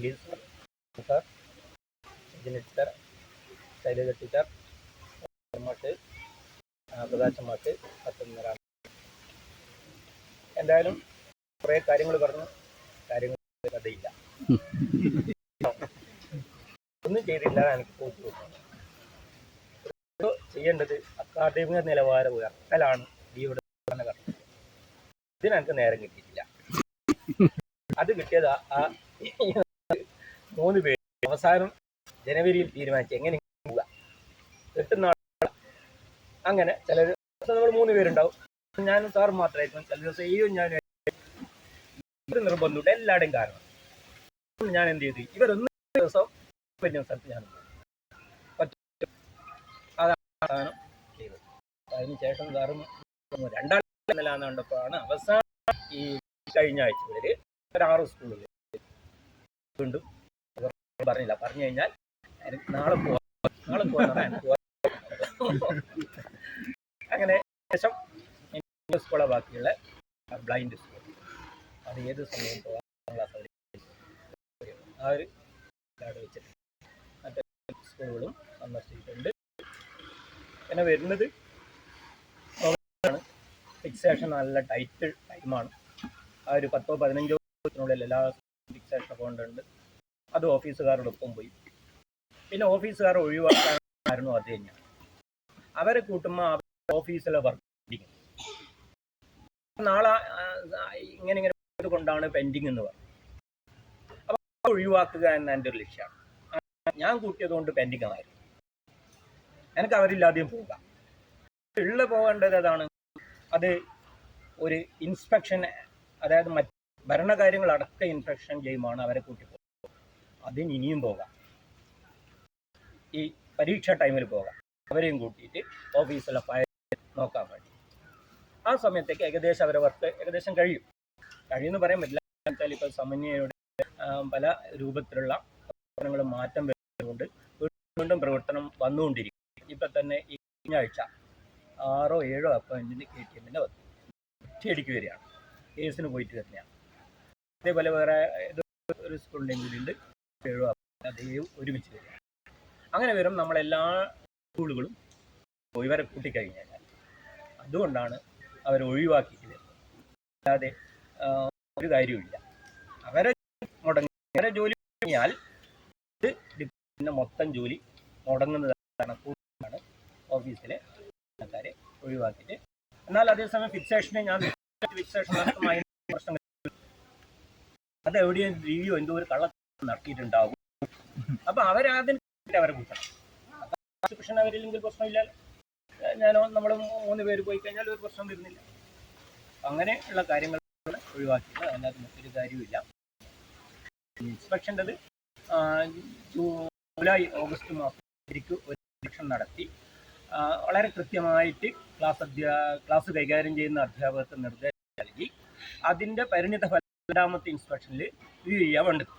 Phyllis sir sir Shailaja teacher മാഷ് പ്രകാശ് മാഷ് എന്തായാലും കുറേ കാര്യങ്ങൾ പറഞ്ഞു കാര്യങ്ങൾ കഥയില്ല. ഒന്നും ചെയ്തില്ല എനിക്ക് തോന്നുന്നു. ചെയ്യേണ്ടത് അക്കാദമിക നിലവാരം ഉയർത്തലാണ് ഡിയുടെ പറഞ്ഞ കർമ്മം നേരം കിട്ടിയിട്ടില്ല. അത് കിട്ടിയത് ആ മൂന്ന് പേര് അവസാനം ജനുവരിയിൽ തീരുമാനിച്ചു എങ്ങനെ പോവുക? നാളെ അങ്ങനെ ചില ദിവസം നമ്മൾ മൂന്ന് പേരുണ്ടാവും. ഞാനും സാറും മാത്രമായിരിക്കും ചില ദിവസം ഈ ഞാൻ ഒരു നിർബന്ധമുണ്ട് എല്ലാവരുടെയും കാരണം. ഞാൻ എന്ത് ചെയ്തു? ഇവരൊന്നും ദിവസം പറ്റുന്ന സ്ഥലത്ത് ഞാൻ. അതാണ് അതിന് അതിനുശേഷം സാറും രണ്ടാം നിലാന്ന് കണ്ടപ്പോഴാണ് അവസാനം ഈ കഴിഞ്ഞ ആഴ്ച വരെ ആറ് സ്കൂളിൽ വീണ്ടും പറഞ്ഞില്ല. പറഞ്ഞു കഴിഞ്ഞാൽ നാളെ നാളെ അങ്ങനെ ശേഷം സ്കൂളെ ബാക്കിയുള്ള ബ്ലൈൻഡ് സ്കൂൾ. അത് ഏത് സമയം പോകാം ആ ഒരു കാർഡ് വെച്ചിട്ട് മറ്റേ സ്കൂളുകളും സന്ദർശിച്ചിട്ടുണ്ട്. പിന്നെ വരുന്നത് ഫിക്സേഷൻ നല്ല ടൈറ്റ് ടൈമാണ് ആ ഒരു പത്തോ പതിനഞ്ചോ ദിവസത്തിനുള്ളിൽ എല്ലാ ഫിക്സേഷൻ അക്കൗണ്ട് ഉണ്ട് അത് ഓഫീസുകാരോടൊപ്പം പോയി. പിന്നെ ഓഫീസുകാർ ഒഴിവാക്കാനായിരുന്നു അത് തന്നെ. അവരെ കൂട്ടുമ്പോൾ ഓഫീസിലെ വർക്ക് നാളെ ഇങ്ങനെ ഇങ്ങനെ കൊണ്ടാണ് പെൻഡിങ് എന്ന് പറഞ്ഞു അപ്പോൾ ഒഴിവാക്കുക എന്ന എന്റെ ഒരു ലക്ഷ്യമാണ് ഞാൻ കൂട്ടിയതുകൊണ്ട് പെൻഡിങ് ആയിരുന്നു. എനിക്ക് അവരില്ലാതെയും പോകാം. ഉള്ള പോകേണ്ടത് അതാണ് അത് ഒരു ഇൻസ്പെക്ഷൻ അതായത് മറ്റ് ഭരണകാര്യങ്ങൾ അടക്ക ഇൻസ്പെക്ഷൻ ചെയ്യുമ്പോൾ അവരെ കൂട്ടി അതിന് ഇനിയും പോകാം. ഈ പരീക്ഷ ടൈമിൽ പോകാം. അവരെയും കൂട്ടിയിട്ട് ഓഫീസിലെ ഫയൽ നോക്കാൻ വേണ്ടി. ആ സമയത്തേക്ക് ഏകദേശം അവരെ വർക്ക് ഏകദേശം കഴിയും. കഴിയുമെന്ന് പറയാൻ പറ്റില്ല. വെച്ചാൽ ഇപ്പോൾ സമന്വയയുടെ പല രൂപത്തിലുള്ള പ്രവർത്തനങ്ങൾ മാറ്റം വരുന്നതുകൊണ്ട് വീണ്ടും പ്രവർത്തനം വന്നുകൊണ്ടിരിക്കും. ഇപ്പം തന്നെ ഈ കഴിഞ്ഞ ആഴ്ച ആറോ ഏഴോ അപ്പോയിൻമെന്റ് കെ ടി എമ്മിന്റെ വന്നു. ഒറ്റയടിക്ക് വരികയാണ്. കേസിന് പോയിട്ട് തന്നെയാണ് അതേപോലെ വേറെ ഒരു സ്കൂളിന്റെയും ഉണ്ട്. അതേ ഒരുമിച്ച് വരിക അങ്ങനെ വരും നമ്മളെല്ലാ സ്കൂളുകളും ഇവരെ കൂട്ടിക്കഴിഞ്ഞാൽ അതുകൊണ്ടാണ് അവർ ഒഴിവാക്കി അല്ലാതെ ഒരു കാര്യമില്ല അവരെ മുടങ്ങി അവരെ ജോലി കഴിഞ്ഞാൽ ഇത് മൊത്തം ജോലി മുടങ്ങുന്നതാണ്. കൂടുതലാണ് ഓഫീസിലെ ആൾക്കാരെ ഒഴിവാക്കിയിട്ട്. എന്നാൽ അതേസമയം ഫിക്സേഷനെ ഞാൻ ഫിക്സേഷൻ പ്രശ്നങ്ങൾ. പ്രശ്നം അത് റിവ്യൂ എന്തോ ഒരു കള്ള നടത്തിയിട്ടുണ്ടാവും. അപ്പൊ അവരാദ്യം അവരെ കൂട്ടണം. പ്രശ്നം അവരില്ലെങ്കിൽ പ്രശ്നമില്ല. ഞാനോ നമ്മൾ മൂന്ന് പേര് പോയി കഴിഞ്ഞാൽ ഒരു പ്രശ്നം വരുന്നില്ല. അങ്ങനെ ഉള്ള കാര്യങ്ങൾ ഒഴിവാക്കിയത് അതിനകത്ത് മറ്റൊരു കാര്യമില്ല ഇൻസ്പെക്ഷന്റെത് ജൂലൈ ഓഗസ്റ്റ് മാസം ശരിക്കും ഒരു ഇൻസ്പെക്ഷൻ നടത്തി. വളരെ കൃത്യമായിട്ട് ക്ലാസ് അധ്യാ ക്ലാസ് കൈകാര്യം ചെയ്യുന്ന അധ്യാപകർക്ക് നിർദ്ദേശം നൽകി. അതിന്റെ പരിണിത ഫലം രണ്ടാമത്തെ ഇൻസ്പെക്ഷനിൽ ഇത് ചെയ്യാൻ വേണ്ടത്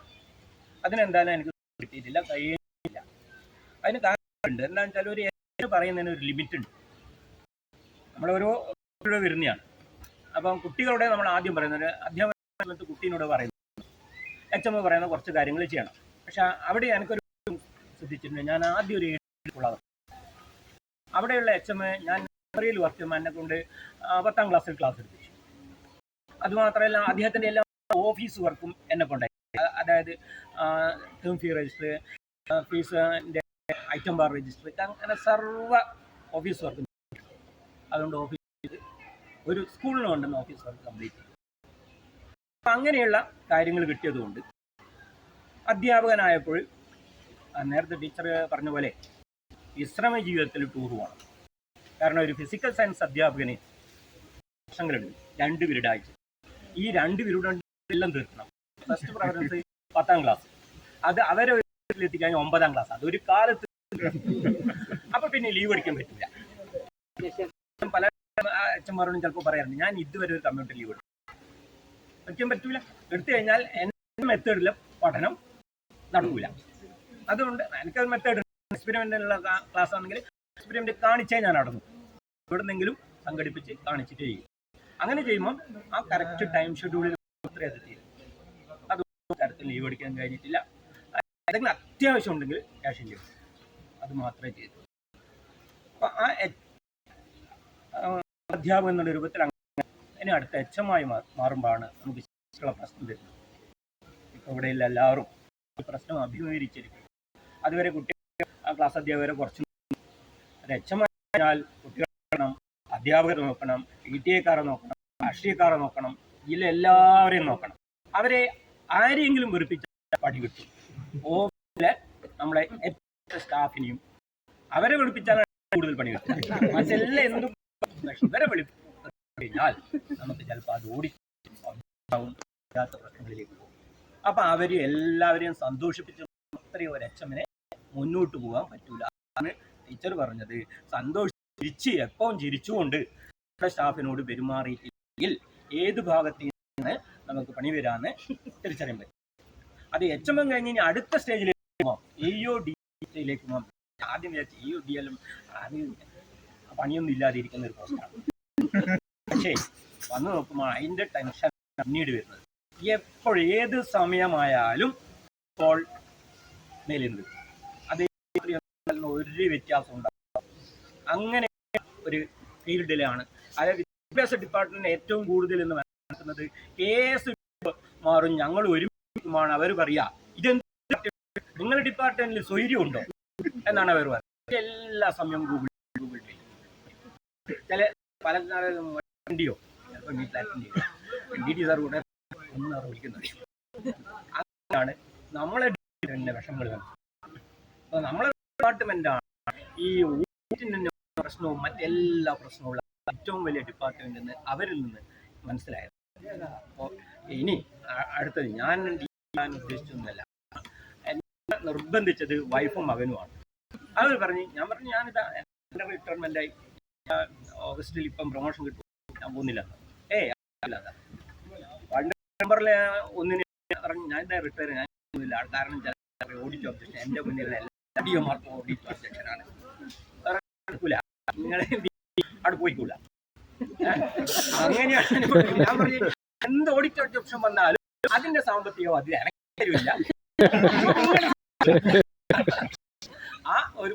അതിനെന്തായാലും എനിക്ക് കിട്ടിയിട്ടില്ല കഴിയുന്നില്ല. അതിന് കാരണമുണ്ട്. എന്താണെന്ന് വെച്ചാൽ ഒരു ഏജ് പറയുന്നതിന് ഒരു ലിമിറ്റ് ഉണ്ട് നമ്മളോരോ വരുന്നതാണ് അപ്പം കുട്ടികളുടെ നമ്മൾ ആദ്യം പറയുന്നത് അധ്യാപന സമയത്ത് കുട്ടീനോട് പറയുന്നത്. എച്ച് എം പറയുന്ന കുറച്ച് കാര്യങ്ങൾ ചെയ്യണം. പക്ഷെ അവിടെ എനിക്കൊരു ശ്രദ്ധിച്ചിട്ടുണ്ട്. ഞാൻ ആദ്യം ഒരു ഏഴ് അവിടെയുള്ള എച്ച് എം ഞാൻ ലൈബ്രറിയിൽ വർക്ക് ചെയ്യുമ്പോൾ എന്നെ കൊണ്ട് പത്താം ക്ലാസ്സിൽ ക്ലാസ് എടുപ്പിച്ചു. അതുമാത്രമല്ല അദ്ദേഹത്തിന്റെ എല്ലാ ഓഫീസ് വർക്കും എന്നെ കൊണ്ടായി. അ- അതായത് ടേം ഫീ രജിസ്റ്റർ ഫീസിന്റെ ഐറ്റം ബാർ രജിസ്റ്റർ അങ്ങനെ സർവ ഓഫീസ് വർക്ക് അതുകൊണ്ട് ഓഫീസ് ഒരു സ്കൂളിന് ഉണ്ടെന്ന് ഓഫീസ് വർക്ക് കംപ്ലീറ്റ് ചെയ്തു അങ്ങനെയുള്ള കാര്യങ്ങൾ കിട്ടിയതുകൊണ്ട് അധ്യാപകനായപ്പോൾ നേരത്തെ ടീച്ചർ പറഞ്ഞ പോലെ വിശ്രമ ജീവിതത്തിൽ ടൂർ പോകണം. കാരണം ഒരു ഫിസിക്കൽ സയൻസ് അധ്യാപകന് വർഷങ്ങളുണ്ട് രണ്ട് പിരീഡ് ആഴ്ച. ഈ രണ്ട് പിരീഡ് എല്ലാം തീർക്കണം. ഫസ്റ്റ് പ്രഫറൻസ് പത്താം ക്ലാസ് അത് അവരെ എത്തിക്കാൻ ഒമ്പതാം ക്ലാസ് അത് ഒരു കാലത്ത് അപ്പൊ പിന്നെ ലീവ് എടുക്കാൻ പറ്റില്ല പല അച്ഛന്മാരോടും ചിലപ്പോൾ പറയാറുണ്ട് ഞാൻ ഇതുവരെ ഒരു കമ്പ്യൂട്ടർ ലീവ് എടുക്കും എടുക്കാൻ പറ്റൂല. എടുത്തു കഴിഞ്ഞാൽ എന്റെ മെത്തേഡിൽ പഠനം നടക്കൂല. അതുകൊണ്ട് എനിക്കത് മെത്തേഡ് എക്സ്പെരിമെന്റിനുള്ള ക്ലാസ് ആണെങ്കിൽ എക്സ്പെരിമെന്റ് കാണിച്ചേ ഞാൻ നടന്നു എവിടെന്നെങ്കിലും സംഘടിപ്പിച്ച് കാണിച്ചിട്ട് ചെയ്യും അങ്ങനെ ചെയ്യുമ്പോൾ ആ കറക്റ്റ് ടൈം ഷെഡ്യൂളിൽ അത് തീരും. ദിവസം ലീവ് എടുക്കാൻ കഴിഞ്ഞിട്ടില്ല. ഏതെങ്കിലും അത്യാവശ്യം ഉണ്ടെങ്കിൽ ക്യാഷ് ലീവ് അത് മാത്രമേ ചെയ്തു അപ്പൊ ആ അധ്യാപകൻ എന്നുള്ള രൂപത്തിൽ അങ്ങനെ ഇനി അടുത്ത എച്ചമായി മാറുമ്പോഴാണ് നമുക്ക് ശരിക്കുള്ള പ്രശ്നം വരുന്നത്. ഇപ്പോൾ ഇവിടെയുള്ള എല്ലാവരും പ്രശ്നം അഭിമുഖീകരിച്ചിരിക്കും അതുവരെ കുട്ടികൾ ആ ക്ലാസ് അധ്യാപകരെ കുറച്ച് അത് എച്ചമായാൽ കുട്ടികൾ നോക്കണം അധ്യാപകരെ നോക്കണം പി ടി എക്കാരെ നോക്കണം രാഷ്ട്രീയക്കാരെ നോക്കണം ഇതിലെല്ലാവരെയും നോക്കണം. അവരെ ആരെയെങ്കിലും വെറുപ്പിച്ച പടി കിട്ടും. ഓഫീസിലെ നമ്മളെ സ്റ്റാഫിനെയും അവരെ വെളുപ്പിച്ചാൽ കൂടുതൽ പണി കിട്ടും മറ്റെല്ലാം എന്തും ഇവരെ നമുക്ക് ചിലപ്പോൾ അത് ഓടി പ്രശ്നങ്ങളിലേക്ക് പോകും. അപ്പൊ അവർ എല്ലാവരെയും സന്തോഷിപ്പിച്ച് അത്രയും ഒരു അച്ഛമ്മനെ മുന്നോട്ട് പോകാൻ പറ്റൂല. അതാണ് ടീച്ചർ പറഞ്ഞത്. സന്തോഷം ചിരിച്ച് എപ്പോഴും ചിരിച്ചുകൊണ്ട് സ്റ്റാഫിനോട് പെരുമാറിയിട്ടില്ലെങ്കിൽ ഏത് ഭാഗത്തു നിന്ന് നമുക്ക് പണി വരാന്ന് തിരിച്ചറിയാൻ പറ്റും. അത് എച്ച് എം എം കഴിഞ്ഞ് ഇനി അടുത്ത സ്റ്റേജിലേക്ക് പോകാം എയോ ഡി സ്റ്റേജിലേക്ക് പോകാം ആദ്യം വിചാരിച്ചു ഡി എല്ലാം പണിയൊന്നും ഇല്ലാതിരിക്കുന്ന ഒരു പോസ്റ്റാണ് പക്ഷേ വന്നു നോക്കുമ്പോൾ അതിന്റെ ടെൻഷൻ പിന്നീട് വരുന്നത്. എപ്പോഴും ഏത് സമയമായാലും ഇപ്പോൾ മേലുണ്ട് അത് ഒരു വ്യത്യാസം ഉണ്ടാകും അങ്ങനെ ഒരു ഫീൽഡിലാണ് അതായത് വിദ്യാഭ്യാസ ഡിപ്പാർട്ട്മെന്റ് ഏറ്റവും കൂടുതൽ എന്ന് മനസ്സിലാക്കുന്നത് കേസ് മാറും ഞങ്ങൾ ഒരുമിക്കുമാണ് അവർ പറയാ ഇതെന്ത് നിങ്ങളുടെ ഡിപ്പാർട്ട്മെന്റിൽ സ്വൈര്യം ഉണ്ടോ എന്നാണ് അവർ പറയുന്നത്. എല്ലാ സമയവും ഗൂഗിൾ ഗൂഗിൾ പേ ചില പല വണ്ടിയോ അങ്ങനെയാണ് നമ്മളെ വിഷമങ്ങൾ നമ്മളെ നമ്മളെ ഡിപ്പാർട്ട്മെന്റാണ് ഈ പ്രശ്നവും മറ്റെല്ലാ പ്രശ്നവും ഏറ്റവും വലിയ ഡിപ്പാർട്ട്മെന്റ് അവരിൽ നിന്ന് മനസ്സിലായത്. അപ്പോൾ ഇനി അടുത്തത് ഞാൻ ഞാൻ ഉദ്ദേശിച്ചൊന്നുമല്ല എന്നെ നിർബന്ധിച്ചത് വൈഫും മകനുമാണ്. അവർ പറഞ്ഞു ഞാൻ പറഞ്ഞു ഞാനിതാ എന്റെ റിട്ടയർമെന്റ് ആയി. ഓഗസ്റ്റിൽ ഇപ്പം പ്രൊമോഷൻ കിട്ടും. ഞാൻ പോകുന്നില്ല. ഏ അല്ലാതെ അതാ പണ്ട് നമ്പറിലെ ഒന്നിന് പറഞ്ഞു ഞാൻ ഇതാ റിട്ടയർ ഞാൻ പോകുന്നില്ല കാരണം ചില ഓഡിറ്റ് ഒബ്ജക്ഷൻ എന്റെ മുന്നിലുള്ള എല്ലാ ഡി എമാർക്കും ഓഡിറ്റ് ഒബ്ജക്ഷനാണ് നിങ്ങളെ അവിടെ പോയിക്കൂല? അങ്ങനെയാണ് ഞാൻ പറഞ്ഞു എന്ത് ഓഡിറ്റ് വന്നാലും അതിന്റെ സാമ്പത്തികം അതിൽ ഇറങ്ങില്ല ആ ഒരു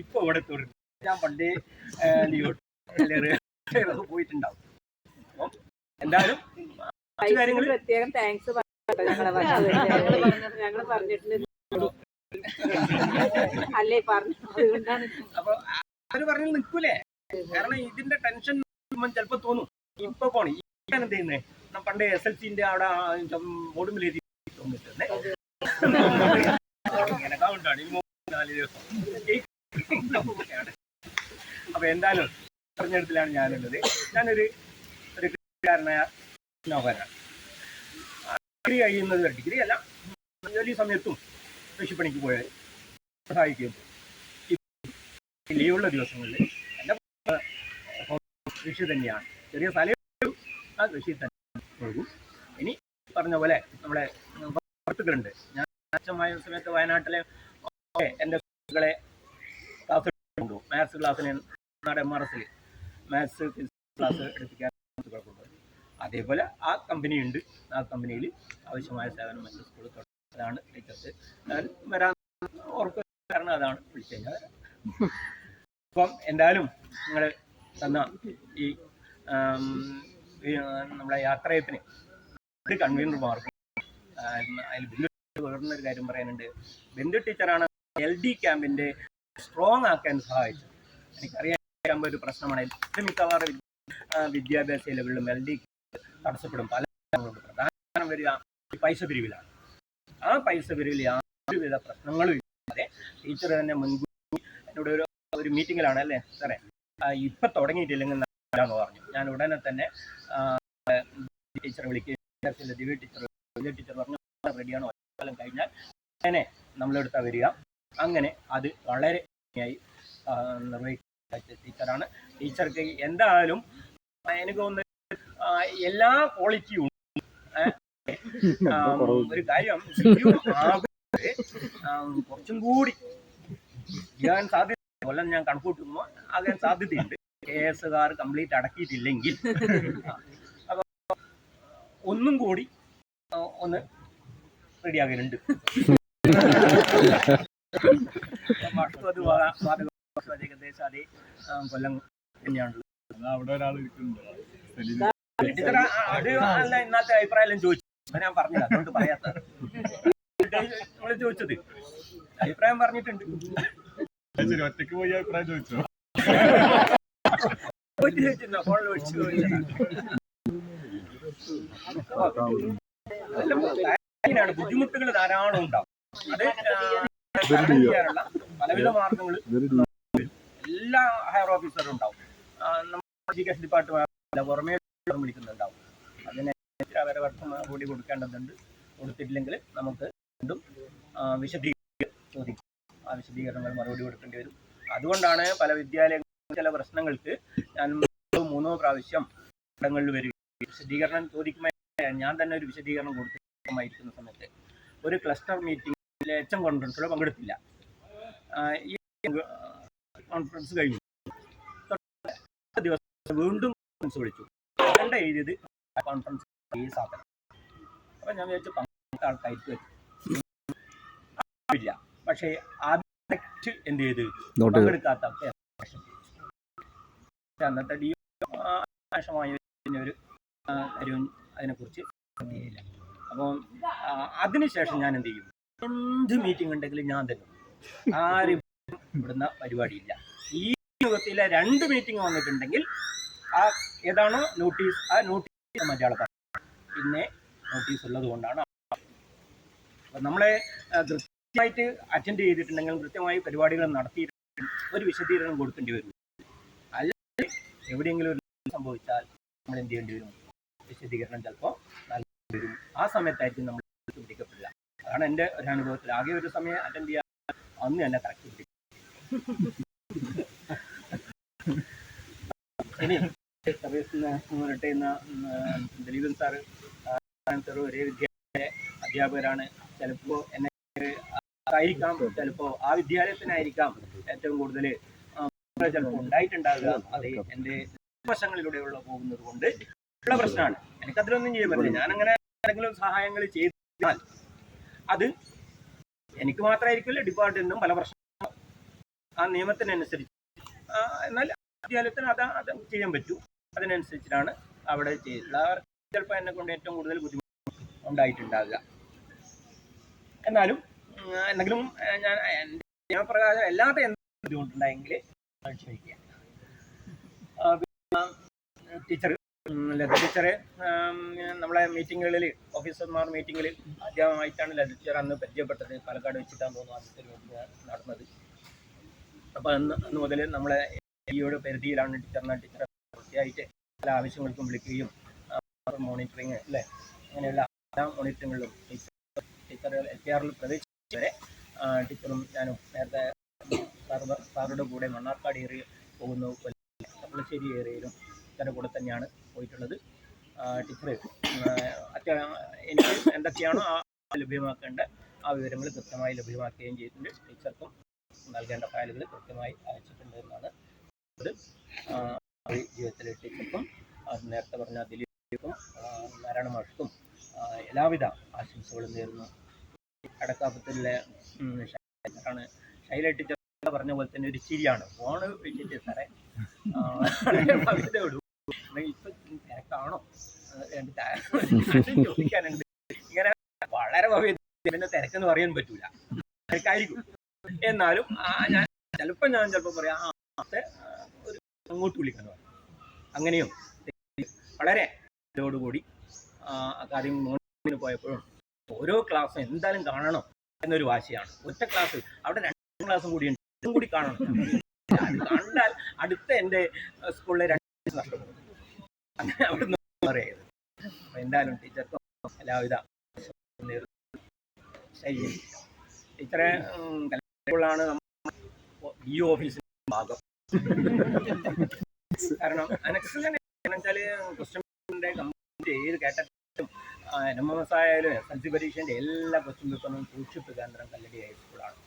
ഇപ്പൊ ഇവിടെ തുടരും ഞാൻ പണ്ടേ പോയിട്ടുണ്ടാവും എന്തായാലും പ്രത്യേകം താങ്ക്സ് ഞങ്ങൾ പറഞ്ഞിട്ടുണ്ട്. അല്ലേ പറഞ്ഞു അതുകൊണ്ടാണ്. അപ്പൊ അവർ പറഞ്ഞു നിൽക്കൂലേ? കാരണം ഇതിന്റെ ടെൻഷൻ ചിലപ്പോ തോന്നും ഇപ്പൊ പോണേ എന്ത് ചെയ്യുന്നേ ഞാൻ പണ്ട് എസ് എൽ സിന്റെ അവിടെ ബോർഡുമിൽ അപ്പൊ എന്തായാലും തെരഞ്ഞെടുപ്പിലാണ് ഞാനുള്ളത് ഞാനൊരു ഒരു കൃഷിക്കാരനായ നോക്കാനാണ് ഡിഗ്രി കഴിയുന്നത് ഡിഗ്രി അല്ല ജോലി സമയത്തും കൃഷിപ്പണിക്ക് പോയാൽ സഹായിക്കും ഈ ലീവുള്ള ദിവസങ്ങളിൽ കൃഷി തന്നെയാണ്. ചെറിയ സ്ഥലം ആ കൃഷി തന്നെ ഇനി പറഞ്ഞ പോലെ നമ്മുടെ വാർത്തകളുണ്ട് ഞാൻ അച്ഛമായ സമയത്ത് വയനാട്ടിലെ എന്റെ സുഹൃത്തുക്കളെ ക്ലാസ് കൊണ്ടു മാത്സ് ക്ലാസ്സിന് നമ്മുടെ എം ആർ എസിൽ മാത്സ് ക്ലാസ് എടുപ്പിക്കാൻ അതേപോലെ ആ കമ്പനി ഉണ്ട് ആ കമ്പനിയിൽ ആവശ്യമായ സേവനം മറ്റു സ്കൂളിൽ അതാണ് ഞാൻ വരാൻ ഓർക്കുക കാരണം അതാണ് വിളിച്ചു കഴിഞ്ഞാൽ അപ്പം എന്തായാലും നിങ്ങൾ തന്ന ഈ നമ്മളെ യാത്രയത്തിന് ഒരു കൺവീനർമാർക്കും അതിൽ ബിന്ദു വേറൊരു കാര്യം പറയാനുണ്ട്. ബിന്ദു ടീച്ചറാണ് എൽ ഡി ക്യാമ്പിന്റെ സ്ട്രോങ് ആക്കാൻ സഹായിച്ചത്. എനിക്കറിയാൻ ഒരു പ്രശ്നമാണ്. ഏറ്റവും മിക്കവാറും വിദ്യാഭ്യാസ ലെവലിലും എൽ ഡി തടസ്സപ്പെടും. പല പ്രധാനം വരിക പൈസ പിരിവിലാണ്. ആ പൈസ പിരിവിൽ യാതൊരുവിധ പ്രശ്നങ്ങളും ഇല്ലാതെ ടീച്ചർ തന്നെ മുൻകൂട്ടി എന്നോട് ഒരു ഒരു മീറ്റിങ്ങിലാണ് അല്ലേ? സാറേ? ഇപ്പൊ തുടങ്ങിയിട്ടില്ലെങ്കിൽ എന്ന് പറഞ്ഞു. ഞാൻ ഉടനെ തന്നെ ടീച്ചറെ വിളിക്കുക ദിവ്യ ടീച്ചർ ദിവ്യ ടീച്ചർ പറഞ്ഞു റെഡിയാണോ കാലം കഴിഞ്ഞാൽ അങ്ങനെ നമ്മളെടുത്ത വരിക. അങ്ങനെ അത് വളരെ ഭംഗിയായി നിർവഹിക്കുന്ന ടീച്ചറാണ്. ടീച്ചർക്ക് എന്തായാലും എനിക്ക് തോന്നുന്നത് എല്ലാ ക്വാളിറ്റിയും ഒരു കാര്യം കുറച്ചും കൂടി ചെയ്യാൻ സാധ്യത കൊല്ലം ഞാൻ കണക്കൂട്ടുമ്പോൾ ആകാൻ സാധ്യതയുണ്ട്. കെ എസുകാർ കംപ്ലീറ്റ് അടക്കിയിട്ടില്ലെങ്കിൽ. അപ്പോൾ അപ്പൊ ഒന്നും കൂടി ഒന്ന് റെഡിയാകലുണ്ട്. അത് വാ- ഏകദേശം അതേ കൊല്ലം തന്നെയാണുള്ളത്. അവിടെ ഒരാൾ ഇരിക്കുന്നുണ്ട്. ഇന്നത്തെ അഭിപ്രായം ചോദിച്ചു. ഞാൻ പറഞ്ഞില്ല അതുകൊണ്ട് പറയാത്ത നമ്മൾ ചോദിച്ചത്. അഭിപ്രായം പറഞ്ഞിട്ടുണ്ട്. ഒറ്റയ്ക്ക് പോയി അഭിപ്രായം ചോദിച്ചോ? ബുദ്ധിമുട്ടുകൾ ധാരാളം ഉണ്ടാവും. പലവിധ മാർഗങ്ങൾ എല്ലാ ഹയർ ഓഫീസറും ഉണ്ടാവും. എഡ്യൂക്കേഷൻ ഡിപ്പാർട്ട്മെന്റ് പുറമേ വിളിക്കുന്നുണ്ടാവും. അതിന് അവരെ വർഷം കൂടി കൊടുക്കേണ്ടതുണ്ട്. കൊടുത്തിട്ടില്ലെങ്കിൽ നമുക്ക് വീണ്ടും വിശദീകരിക്കും. ചോദിക്കും. ആ വിശദീകരണങ്ങൾ മറുപടി കൊടുക്കേണ്ടി വരും. അതുകൊണ്ടാണ് പല വിദ്യാലയങ്ങളും ചില പ്രശ്നങ്ങൾക്ക് ഞാൻ രണ്ടോ മൂന്നോ പ്രാവശ്യം ഇടങ്ങളിൽ വരിക വിശദീകരണം ചോദിക്കുമ്പോൾ ഞാൻ തന്നെ ഒരു വിശദീകരണം കൊടുത്തിരിക്കുന്ന സമയത്ത് ഒരു ക്ലസ്റ്റർ മീറ്റിംഗിൽ എച്ച് എം കോൺഫറൻസിലോ പങ്കെടുത്തില്ല. ഈ കോൺഫറൻസ് കഴിഞ്ഞു. ദിവസം വീണ്ടും കോൺഫറൻസ് വിളിച്ചു. കണ്ട എഴുതിയത് കോൺഫറൻസ് ഈ സാധനം. അപ്പം ഞാൻ വിചാരിച്ചു പങ്കെടുത്ത ആൾക്കാർക്ക് ഇല്ല പക്ഷേ ആദ്യമായിട്ട് എന്ത് ചെയ്ത്? പങ്കെടുക്കാത്ത അന്നത്തെ ഡി നാശമായ ഒരു കാര്യവും അതിനെക്കുറിച്ച് അറിയില്ല അപ്പം ആ, അതിനുശേഷം ഞാൻ എന്ത് ചെയ്യും? എന്ത് മീറ്റിംഗ് ഉണ്ടെങ്കിലും ഞാൻ തരും ആരും ഇവിടുന്ന പരിപാടിയില്ല. ഈ യുഗത്തിലെ രണ്ട് മീറ്റിംഗ് വന്നിട്ടുണ്ടെങ്കിൽ ആ ഏതാണോ നോട്ടീസ് ആ നോട്ടീസ് മറ്റയാളെ പിന്നെ നോട്ടീസ് ഉള്ളത് കൊണ്ടാണ്. നമ്മളെ കൃത്യമായിട്ട് അറ്റൻഡ് ചെയ്തിട്ടുണ്ടെങ്കിൽ കൃത്യമായി പരിപാടികൾ നടത്തിയിട്ട് ഒരു വിശദീകരണം കൊടുക്കേണ്ടി വരും. അല്ലെങ്കിൽ എവിടെയെങ്കിലും ഒരു സംഭവിച്ചാൽ നമ്മൾ എന്ത് ചെയ്യേണ്ടി വരും? വിശദീകരണം ചിലപ്പോൾ നൽകേണ്ടി വരും. ആ സമയത്തായിരിക്കും നമ്മൾ പിടിക്കപ്പെടില്ല അതാണ് എന്റെ ഒരു അനുഭവത്തിൽ. ആകെ ഒരു സമയം അറ്റൻഡ് ചെയ്യാൻ അന്ന് തന്നെ കറക്റ്റ് പിടിക്കും ഇനി സാറ് ആ, സാറ് ഒരേ വിദ്യാലയ അധ്യാപകരാണ്. ചിലപ്പോൾ എന്നെ ആയിരിക്കാം ചിലപ്പോൾ ആ വിദ്യാലയത്തിനായിരിക്കാം ഏറ്റവും കൂടുതൽ ചിലപ്പോൾ ഉണ്ടായിട്ടുണ്ടാകുക അത് എന്റെ വശങ്ങളിലൂടെയുള്ള പോകുന്നത് കൊണ്ട് ഉള്ള പ്രശ്നമാണ്. എനിക്കതിലൊന്നും ചെയ്യാൻ പറ്റില്ല. ഞാൻ അങ്ങനെ എന്തെങ്കിലും സഹായങ്ങൾ ചെയ്താൽ അത് എനിക്ക് മാത്രമായിരിക്കില്ല ഡിപ്പാർട്ട്മെന്റിനും പല പ്രശ്നം ആ നിയമത്തിനനുസരിച്ച്. എന്നാൽ വിദ്യാലയത്തിന് അത് അത് ചെയ്യാൻ പറ്റൂ. അതിനനുസരിച്ചിട്ടാണ് അവിടെ ചെയ്തിട്ടുള്ളത്. ചിലപ്പോൾ എന്നെ കൊണ്ട് ഏറ്റവും കൂടുതൽ ബുദ്ധിമുട്ട് ഉണ്ടായിട്ടുണ്ടാകുക എന്നാലും എന്തെങ്കിലും ഞാൻ ഞാൻ അല്ലാത്ത എന്തെങ്കിലും ബുദ്ധിമുട്ടുണ്ടായെങ്കിൽ ടീച്ചർ ലത ടീച്ചറെ നമ്മളെ മീറ്റിങ്ങുകളിൽ ഓഫീസർമാർ മീറ്റിങ്ങുകളിൽ ആദ്യമായിട്ടാണ് ലത ടീച്ചർ അന്ന് പരിചയപ്പെട്ടത്. പാലക്കാട് വെച്ചിട്ടാണ് തോന്നുന്നു ആദ്യത്തെ നടന്നത്. അപ്പോൾ അന്ന് അന്ന് മുതൽ നമ്മളെ ഈയോട് പരിധിയിലാണ് ടീച്ചറിനെ ടീച്ചറെ വൃത്തിയായിട്ട് പല ആവശ്യങ്ങൾക്കും വിളിക്കുകയും മോണിറ്ററിങ് അല്ലേ? അങ്ങനെയുള്ള എല്ലാ മോണിറ്ററിങ്ങുകളിലും ടീച്ചർ എൽ പി ആറിൽ പ്രവേശിച്ചവരെ ആ, ടീച്ചറും ഞാനും നേരത്തെ സാറ് സാറുടെ കൂടെ മണ്ണാർക്കാട് ഏറിയ പോകുന്നു കപ്പളശ്ശേരി ഏരിയയിലും തന്റെ കൂടെ തന്നെയാണ് പോയിട്ടുള്ളത്. ടീച്ചർ അത്യാ എനിക്ക് എന്തൊക്കെയാണോ ആ ലഭ്യമാക്കേണ്ട ആ വിവരങ്ങൾ കൃത്യമായി ലഭ്യമാക്കുകയും ചെയ്തിട്ടുണ്ട്. ടീച്ചർക്കും നൽകേണ്ട ഫയലുകൾ കൃത്യമായി അയച്ചിട്ടുണ്ട് എന്നാണ്. ജീവിതത്തിലെ ടീച്ചർക്കും നേരത്തെ പറഞ്ഞ ദിലീപും നാരായണ മാഷക്കും എല്ലാവിധ ആശംസകളും നേരുന്നു. അടക്കാപ്പത്തിലെ ആണ് ശൈല ടീച്ചർ പറഞ്ഞ പോലെ തന്നെ ഒരു ചിരിയാണ്. ഫോണ് വെച്ചിട്ട് സാറേ ഇപ്പൊ തിരക്കാണോ? ചോദിക്കാനുണ്ട്. ഇങ്ങനെ വളരെ ഭവ്യത്തിന്റെ തിരക്കെന്ന് പറയാൻ പറ്റൂല. തിരക്കായിരിക്കും എന്നാലും ഞാൻ ചിലപ്പോൾ ഞാൻ ചിലപ്പോൾ പറയാം ആ ഒരു അങ്ങോട്ട് വിളിക്കണം അങ്ങനെയും. വളരെ കൂടി ആ, കാര്യം മോണിന് പോയപ്പോഴും ഓരോ ക്ലാസ്സും എന്തായാലും കാണണം എന്നൊരു വാശിയാണ്. ഒറ്റ ക്ലാസ്സിൽ അവിടെ രണ്ട് ക്ലാസ്സും കൂടി ഉണ്ട് ഇതും കൂടി കാണണം. അത് കണ്ടാൽ അടുത്ത എന്റെ സ്കൂളിലെ രണ്ട് നഷ്ടപ്പെടും. അങ്ങനെ അവിടെ നിന്ന് പറയരുത്. അപ്പൊ എന്തായാലും ടീച്ചർക്കും എല്ലാവിധ. ശരി. ടീച്ചറെ കലകളാണ് ഈ ഓഫീസിന്റെ ഭാഗം. കാരണം അനക്സ് തന്നെ വെച്ചാൽ ക്വസ്റ്റ്യന്റെ കംപ്ലീറ്റ് ഏത് കേട്ടും എം എം എസ് ആയാലും എസ് എൽ സി പരീക്ഷേന്റെ എല്ലാ ക്വസ്റ്റ്യൻ പേപ്പറും സൂക്ഷിപ്പ് കേന്ദ്രം കല്ലടി ഹൈസ്കൂളാണ്